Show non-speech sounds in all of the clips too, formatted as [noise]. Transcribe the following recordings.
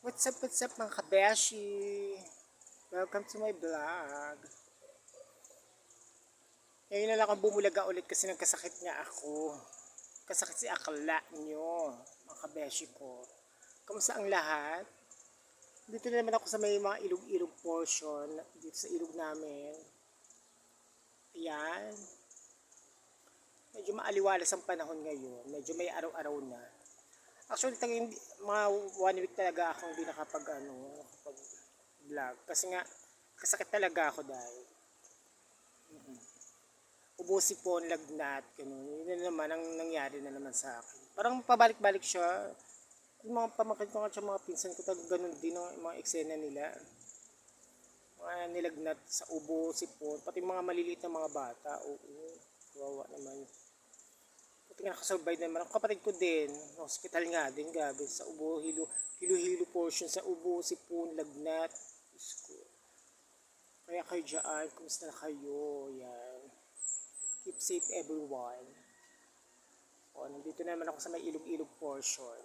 What's up, what's up mga kabeshi? Welcome to my vlog. Ngayon na lang ako bumulaga ulit kasi nagkasakit nga ako. Kasakit si akla nyo, mga kabeshi ko. Kamusta ang lahat? Dito na naman ako sa may mga ilog-ilog portion, dito sa ilog namin. Ayan. Medyo maaliwalas ang panahon ngayon. Medyo may araw-araw na. Actually, tag mga one week talaga akong hindi nakapag ano, nakapag vlog. Kasi nga, kasakit talaga ako dahil. mm Ubusi po, lagnat, ganun. Yun na naman ang nangyari na naman sa akin. Parang pabalik-balik siya. Yung mga pamakat ko siya, mga pinsan ko, talagang ganun din ang mga eksena nila. Mga nilagnat sa ubo, sipon, pati mga maliliit na mga bata. Oo, kawawa naman. Buti nga nakasurvive naman. Ang kapatid ko din, hospital nga din, gabi, sa ubo, hilo, hilo-hilo portion sa ubo, sipon, lagnat. Diyos ko. Kaya kayo dyan, kumusta na kayo? Yan. Keep safe everyone. O, nandito na naman ako sa may ilog-ilog portion.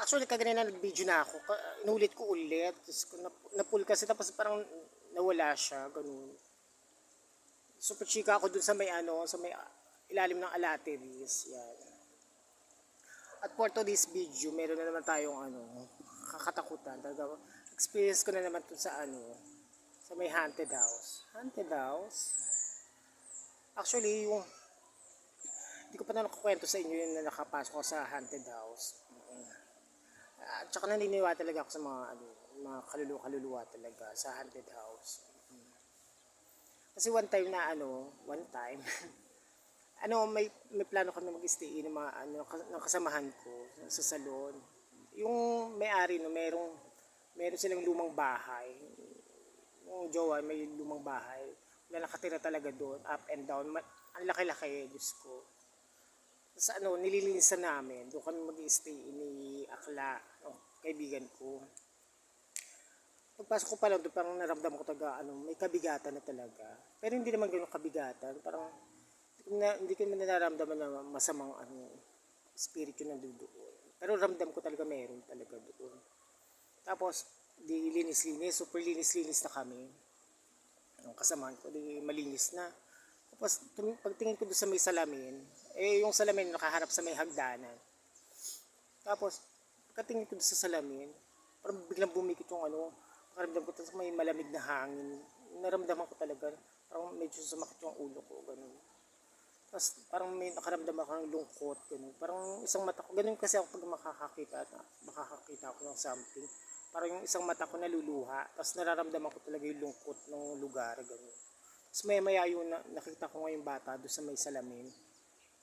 Actually, kaganina nag-video na ako. Inulit ko ulit. Napul kasi tapos parang nawala siya. Ganun. Super chika ako dun sa may ano, sa may ilalim ng alateries. Yan. At for today's video, meron na naman tayong ano, kakatakutan. Talaga, experience ko na naman dun sa ano, sa may haunted house. Haunted house? Actually, yung hindi ko pa na nakukwento sa inyo yung na nakapasok ako sa haunted house. At saka naniniwala talaga ako sa mga ano, mga kaluluwa-kaluluwa talaga sa haunted house. Kasi one time na ano, one time, [laughs] ano, may, may plano kami mag-stay ng mga ano, ng kasamahan ko sa salon. Yung may-ari no, merong, meron silang lumang bahay. Yung jowa may lumang bahay. Na nakatira talaga doon, up and down. Ma- ang laki-laki, Diyos ko sa ano, nililinisan namin. Doon kami mag-stay ni Akla, no, kaibigan ko. Pagpasok ko pa lang doon, parang naramdaman ko talaga, ano, may kabigatan na talaga. Pero hindi naman ganun kabigatan. Parang, na, hindi ko nararamdaman na masamang, ano, spirito na doon. Pero ramdam ko talaga meron talaga doon. Tapos, di linis-linis, super linis-linis na kami. Ang kasamahan ko, di malinis na. Tapos, pagtingin ko doon sa may salamin, eh, yung salamin nakaharap sa may hagdanan. Tapos, pagkatingin ko doon sa salamin, parang biglang bumikit yung ano, nakaramdam ko tapos may malamig na hangin. Naramdaman ko talaga, parang medyo sumakit yung ulo ko, ganun. Tapos, parang may nakaramdam ako ng lungkot, ganun. Parang isang mata ko, ganun kasi ako pag makakakita, makakakita ako ng something. Parang yung isang mata ko naluluha, tapos nararamdaman ko talaga yung lungkot ng lugar, ganun. Tapos maya maya yun, na, nakita ko nga yung bata doon sa may salamin.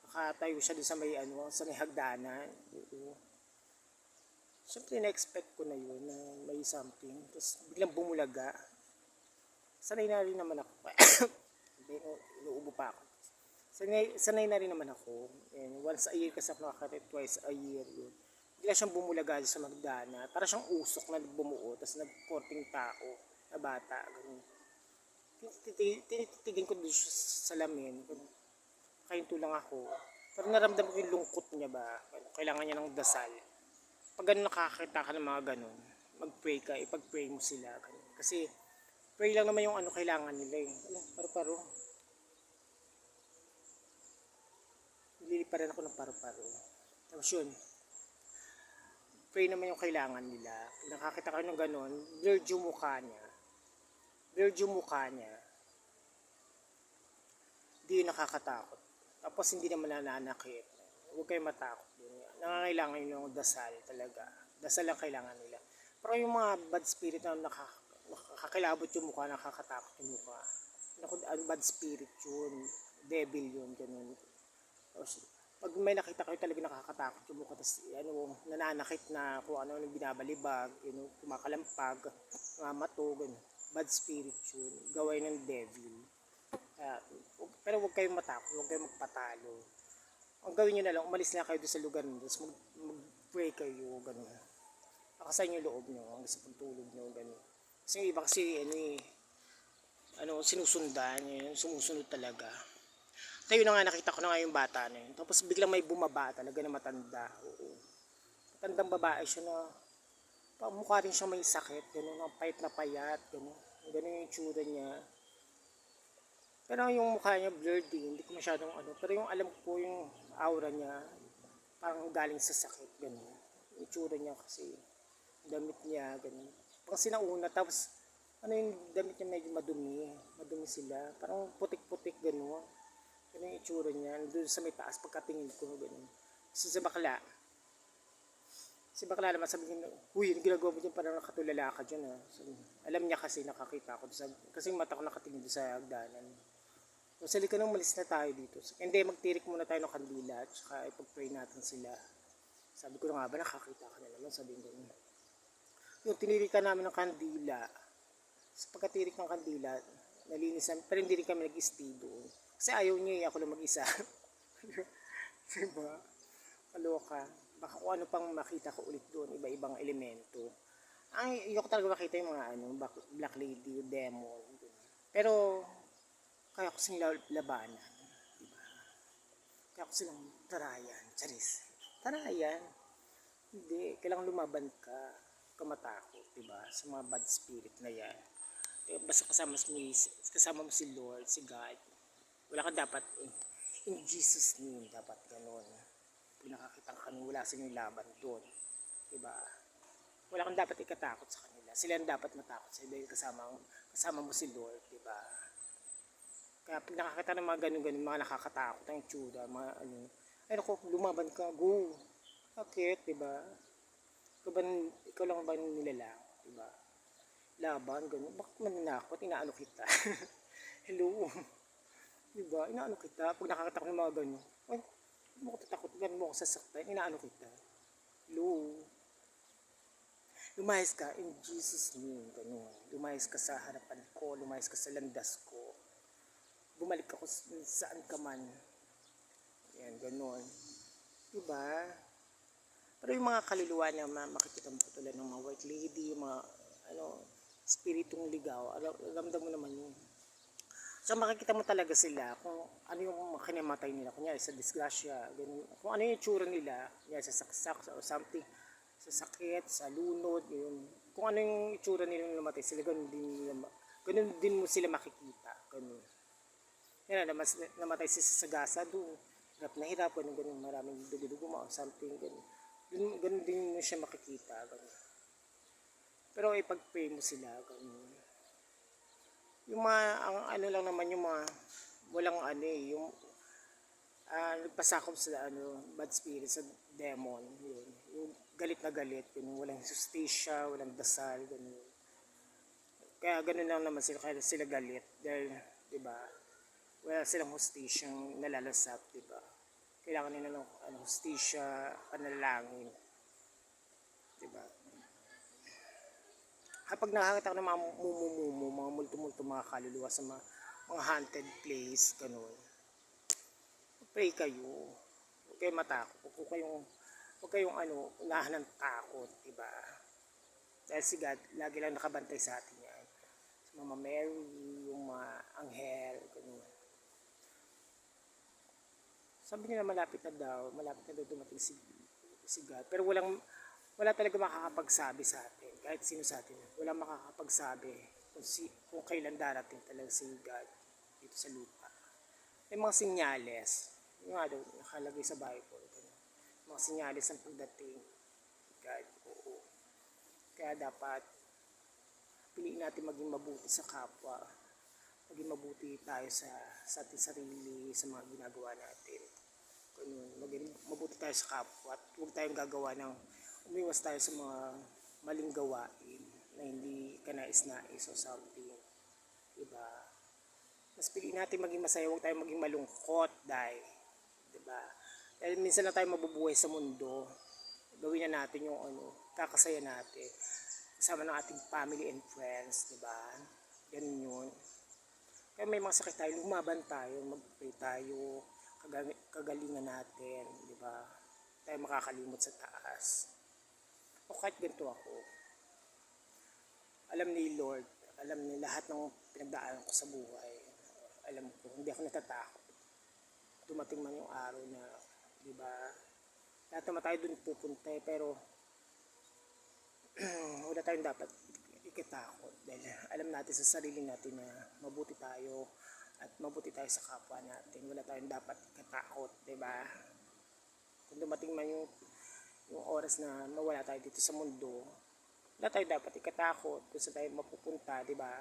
Nakatayo siya doon sa may ano, sa may hagdanan. Oo. Siyempre na-expect ko na yun na may something. Tapos biglang bumulaga. Sanay na rin naman ako. [coughs] Hindi, inuubo pa ako. Sanay, sanay na rin naman ako. And once a year kasi ako nakakarit, twice a year yun. Bigla siyang bumulaga sa magdana. Para siyang usok na bumuo. Tapos nagkorting tao na bata. Ganun tiniti- tinititigin ko doon sa salamin. Kainto lang ako. Pero naramdaman ko yung lungkot niya ba. Kailangan niya ng dasal. Pag ganun nakakita ka ng mga ganun, mag-pray ka, ipag-pray mo sila. Kasi pray lang naman yung ano kailangan nila eh. Ano, paro-paro. Nilili pa rin ako ng paro-paro. Tapos yun, pray naman yung kailangan nila. Pag nakakita kayo ng ganun, blurred yung mukha niya blurred yung mukha niya. Hindi yun nakakatakot. Tapos hindi naman nananakit. Huwag kayong matakot. Yun. Nangangailangan yun ng dasal talaga. Dasal lang kailangan nila. Pero yung mga bad spirit na nakak nakakilabot yung mukha, nakakatakot yung mukha. Naku, bad spirit yun. Devil yun, ganun. Pag may nakita kayo talaga nakakatakot yung mukha, tapos ano, nananakit na kung ano yung binabalibag, know, kumakalampag, mga mato, ganun. Bad spirit yun. Gaway ng devil. Hu- pero huwag kayong matakot, huwag kayong magpatalo. Ang gawin nyo na lang, umalis na kayo doon sa lugar nyo, tapos mag, mag-pray kayo, gano'n. Nakasayin yung loob nyo, hanggang sa pagtulog nyo, gano'n. Kasi yung iba kasi, ano eh, ano, sinusundan, yun, sumusunod talaga. Tayo na nga, nakita ko na nga yung bata na yun. Tapos biglang may bumaba talaga na matanda. Oo. Matandang babae siya na mukha rin siya may sakit, gano'n, ang payat na payat, gano'n. Gano'n yung itsura niya. Pero yung mukha niya blurred din, hindi ko masyadong ano. Pero yung alam ko yung aura niya, parang galing sa sakit, gano'n. Itsura niya kasi, damit niya, gano'n. Pang sinauna, tapos ano yung damit niya medyo madumi, madumi sila. Parang putik-putik, gano'n. Ganun yung itsura niya, doon sa may taas, pagkatingin ko, gano'n. So, sa bakla, Si bakla naman sabi niya, huy, yung ginagawa mo dyan parang nakatulala ka dyan ha. Sabi, niya, alam niya kasi nakakita ako sa, kasi mata ko nakatingin doon sa hagdanan. So, sali ka nang malis na tayo dito. So, hindi, magtirik muna tayo ng kandila at saka ipag-pray natin sila. Sabi ko nga ba, nakakita ka na naman, sabi ko. Yung tinirikan namin ng kandila, sa pagkatirik ng kandila, nalinisan, pero hindi rin kami nag-stay doon. Kasi ayaw niya, eh, ako lang mag-isa. [laughs] diba? Kaloka. Baka kung ano pang makita ko ulit doon, iba-ibang elemento. Ay, ayoko talaga makita yung mga ano, Black- Lady, Demon. Pero, kaya ko silang labanan. Diba? Kaya ko silang tarayan. Charis. Tarayan. Hindi. Kailangan lumaban ka. Kamatakot. Diba? Sa mga bad spirit na yan. Eh, Basta kasama, kasama mo si Lord, si God. Wala ka dapat, eh, in Jesus name, dapat ganun pag nakakita ka wala silang laban doon. Diba? Wala kang dapat ikatakot sa kanila. Sila ang dapat matakot sa dahil kasama, kasama mo si Lord, diba? Kaya pag nakakita ng mga ganun-ganun, mga nakakatakot ang tsura, mga ano, ay naku, lumaban ka, go. Bakit, diba? Ikaw, ba, ikaw lang ba nilalang, diba? Laban, ganun. Bakit mananakot? Inaano kita. [laughs] Hello. Diba? Inaano kita. Pag nakakita ko ng mga ganun, ay, hindi mo ko tatakot, ganun mo ako sasaktan, inaano kita. Hello. Lumayas ka in Jesus name, ganun. Lumayas ka sa harapan ko, lumayas ka sa landas ko. Bumalik ako saan ka man. Yan, ganun. Diba? Pero yung mga kaluluwa na ma- makikita mo tulad ng mga white lady, mga ano, spiritong ligaw, alam, ramdam mo naman yun. So makikita mo talaga sila kung ano yung kinamatay nila. Kunyari sa disgrasya, ganun. Kung ano yung tsura nila, kunyari sa saksak or something, sa sakit, sa lunod, yun. Kung ano yung itsura nila nung namatay sila, ganun din, nila ganun din mo sila makikita. Ganun. Yan na, namatay si sa sagasa doon. Hirap na hirap, ganun, ganun, maraming dugo-dugo mo, or something, ganun. Ganun, ganun din mo siya makikita, ganun. Pero ipag-pray mo sila, ganun yung mga ang ano lang naman yung mga walang ano eh yung ah nagpasakop sa ano bad spirit sa demon yun. Yung galit na galit yun walang sustisya walang dasal ganun. Kaya ganun lang naman sila kaya sila galit dahil di ba wala silang hustisyang nalalasap di ba. Kailangan nila ng ano, hustisya panalangin di ba kapag nakakita ko ng mga mumumumu, mga multo-multo, mga kaluluwa sa mga, mga haunted place, ganun. Pray kayo. Huwag kayong matakot. Huwag kayong, huwag kayong ano, unahan ng takot, diba? Dahil si God, lagi lang nakabantay sa atin yan. Sa Mama Mary, yung mga anghel, ganun. Sabi nila malapit na daw, malapit na daw dumating si, si God. Pero walang, wala talaga makakapagsabi sa atin, kahit sino sa atin, wala makakapagsabi kung, si, kung kailan darating talaga si God dito sa lupa. May mga sinyales, yung nga daw, nakalagay sa Bible, ganun. mga sinyales ng pagdating ni God, oo. Kaya dapat, piliin natin maging mabuti sa kapwa, maging mabuti tayo sa, sa ating sarili, sa mga ginagawa natin. Ganun, maging mabuti tayo sa kapwa at huwag tayong gagawa ng umiwas tayo sa mga maling gawain na hindi ka nais-nais o something. Diba? Mas piliin natin maging masaya, huwag tayo maging malungkot dahil. Diba? Dahil minsan lang tayo mabubuhay sa mundo. Gawin na natin yung ano, kakasaya natin. Kasama ng ating family and friends, diba? Ganun yun. Kaya may mga sakit tayo, lumaban tayo, mag-pray tayo, kagal- kagalingan natin, di ba? Tayo makakalimot sa taas. O kahit ganito ako, alam ni Lord, alam ni lahat ng pinagdaanan ko sa buhay. Alam ko, hindi ako natatakot. Dumating man yung araw na, di ba? Lahat naman tayo dun pupunta eh, pero [clears throat] wala tayong dapat ikatakot dahil alam natin sa sarili natin na mabuti tayo at mabuti tayo sa kapwa natin. Wala tayong dapat ikatakot, di ba? Kung dumating man yung, yung oras na mawala tayo dito sa mundo, wala tayong dapat ikatakot kung saan tayo mapupunta, di ba?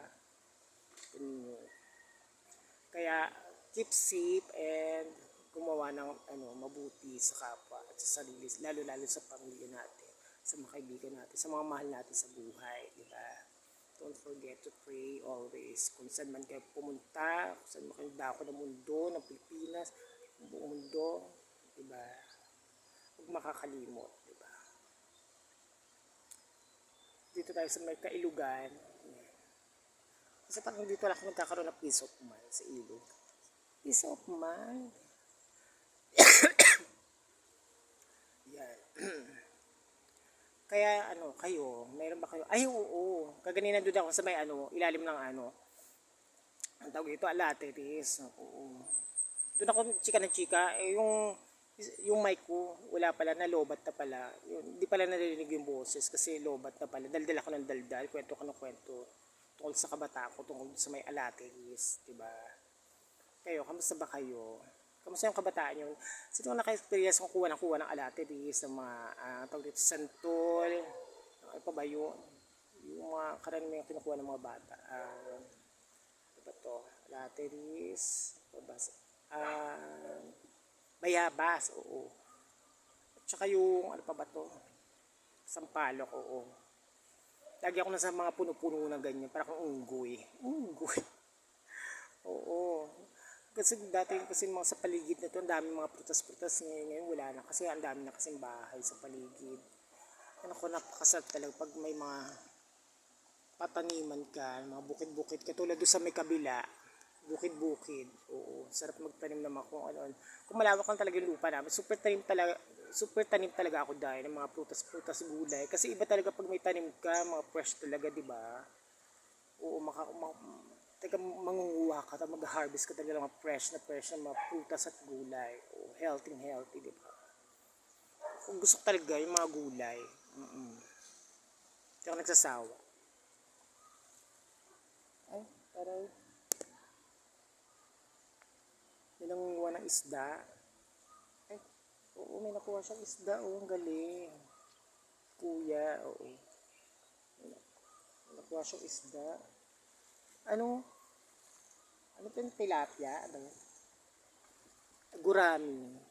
Kaya keep safe and gumawa ng ano mabuti sa kapwa at sa sarili, lalo-lalo sa pamilya natin, sa mga kaibigan natin, sa mga mahal natin sa buhay, di ba? Don't forget to pray always. Kung saan man kayo pumunta, kung saan man kayo dako ng mundo, ng Pilipinas, ng buong mundo, di ba? Huwag makakalimot, di ba? Dito tayo sa may kailugan. Kasi parang dito lang ako nagkakaroon ng peace of mind sa ilog. Peace of mind. [coughs] Yan. [coughs] Kaya ano, kayo, mayroon ba kayo? Ay, oo. Kaganina doon ako sa may ano, ilalim ng ano. Ang tawag ito, alateris. Oo. Doon ako chika ng chika. Eh, yung, yung mic ko, wala pala, nalobat na pala. Yun, hindi pala narinig yung boses kasi lobat na pala. Daldal ako ng daldal, kwento ko ng kwento. Tungkol sa kabataan ko, tungkol sa may alateris, di ba? Kayo, kamusta ba kayo? Kamusta yung kabataan nyo? Sino naka-experience kung kuha ng kuha ng alateris, ng mga, uh, tawag dito, santol, ano pa ba yun? Yung mga karaniwang kinukuha ng mga bata. Uh, ano ba to? Alateris, ano ba? Ah, bayabas, oo. At saka yung, ano pa ba to? Sampalok, oo. Lagi ako na sa mga puno-puno na ganyan, para kang unggoy. Unggoy. [laughs] Oo. Kasi dati kasi mga sa paligid na to, ang dami mga prutas-prutas ngayon, ngayon wala na. Kasi ang dami na kasing bahay sa paligid. Ano ko napakasarap talaga pag may mga pataniman ka, mga bukid-bukid. Katulad doon sa may kabila, bukid-bukid. Oo, sarap magtanim naman kung ano. Kung malawak lang talaga yung lupa namin, super tanim talaga, super tanim talaga ako dahil ng mga prutas-prutas gulay. Kasi iba talaga pag may tanim ka, mga fresh talaga, di ba? Oo, maka, maka teka, mangunguha ka, tapos mag-harvest ka talaga ng mga fresh na fresh na mga prutas at gulay. Oo, healthy healthy, di ba? Kung gusto talaga yung mga gulay. Mm-mm. Ako nagsasawa. Ay, taray. May nangunguha ng isda. Ay, oo, may nakuha siyang isda. Oo, ang galing. Kuya, oo. Nakuha siyang isda. Ano? Ano pa yung tilapia? Ano? Gurami.